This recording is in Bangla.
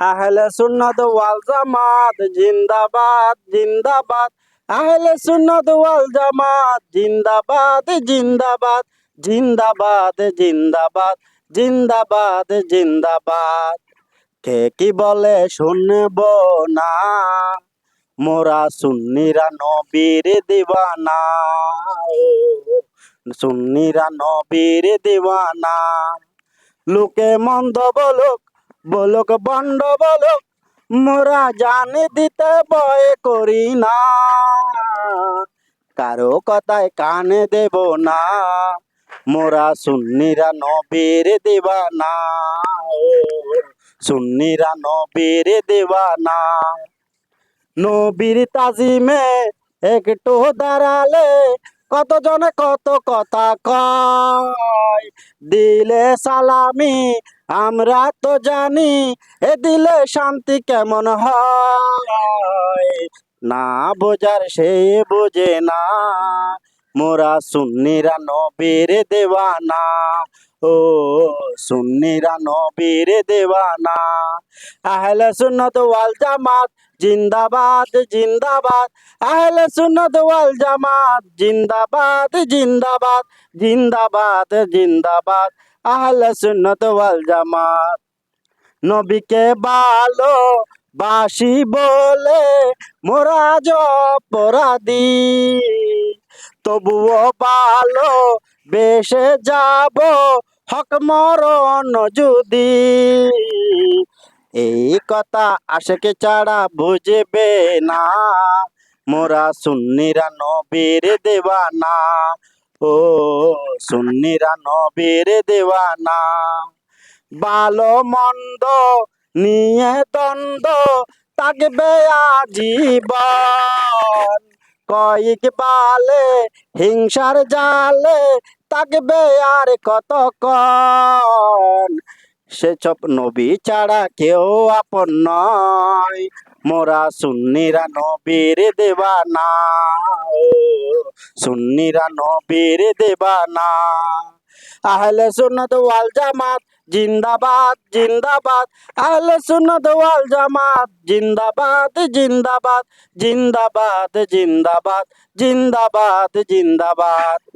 আহলে সুন্নাত ওয়াল জামাত জিন্দাবাদ জিন্দাবাদ। আহলে সুন্নাত ওয়াল জামাত জিন্দাবাদ জিন্দাবাদ। জিন্দাবাদ জিন্দাবাদ জিন্দাবাদ জিন্দাবাদ। কে কি বলে শুনব না? মোরা সুন্নিরা নবীর ও, সুন্নিরা নবীর দিওয়ানা। লোকে মন্দ বলুক বলুক বন্ড বলুক মোরা জানি দিতে ভয় করি না। কারও কথায় কানে দেব না মোরা সুন্নিরা নবীর দিবানা। ও, সুন্নিরা নবীর দেবা না নবীর তাজিমে একটু দাঁড়ালে কতজনে কত কথা কয়। দিলে সালামি আমরা তো জানি এ দিলে শান্তি কেমন হয়। না বোঝার সে বোঝে না। মোরা সুন্নিরা নবীর দেওয়ানা। ও সুন্নিরা নবীর দেওয়ানা। আহলে সুন্নত ওয়াল জামাত জিন্দাবাদ জিন্দাবাদ। আহলে সুন্নত ওয়াল জামাত জিন্দাবাদ জিন্দাবাদ। জিন্দাবাদ জিন্দাবাদ। আহলে সুন্নত ওয়াল জামাত। নবীকে ভালো বাসি বলে মোরা অপরাধী। তবুও ভালো বেশে যাব হক মরণ যদি। এই কথা আশেকে ছাড়া বুঝবে না। মোরা সুন্নিরা নবীর দেওয়ানা। ও সুন্নিরা নবীর দেওয়ানা। ভালো মন্দ নিয়ে দ্বন্দ্ব থাকবে আজীবন। কয়েক বালে হিংসার জালে থাকবে আর কতক্ষণ? সে সব নবী ছাড়া কেউ আপন নয়। মোরা সুন্নিরা নবীর ও সুন্নিরা নবীর দেবানা। আহলে সুন্নত ওয়াল জামাত জিন্দাবাদ জিন্দাবাদ। আহলে সুন্নত ওয়াল জামাত জিন্দাবাদ জিন্দাবাদ। জিন্দাবাদ জিন্দাবাদ জিন্দাবাদ জিন্দাবাদ।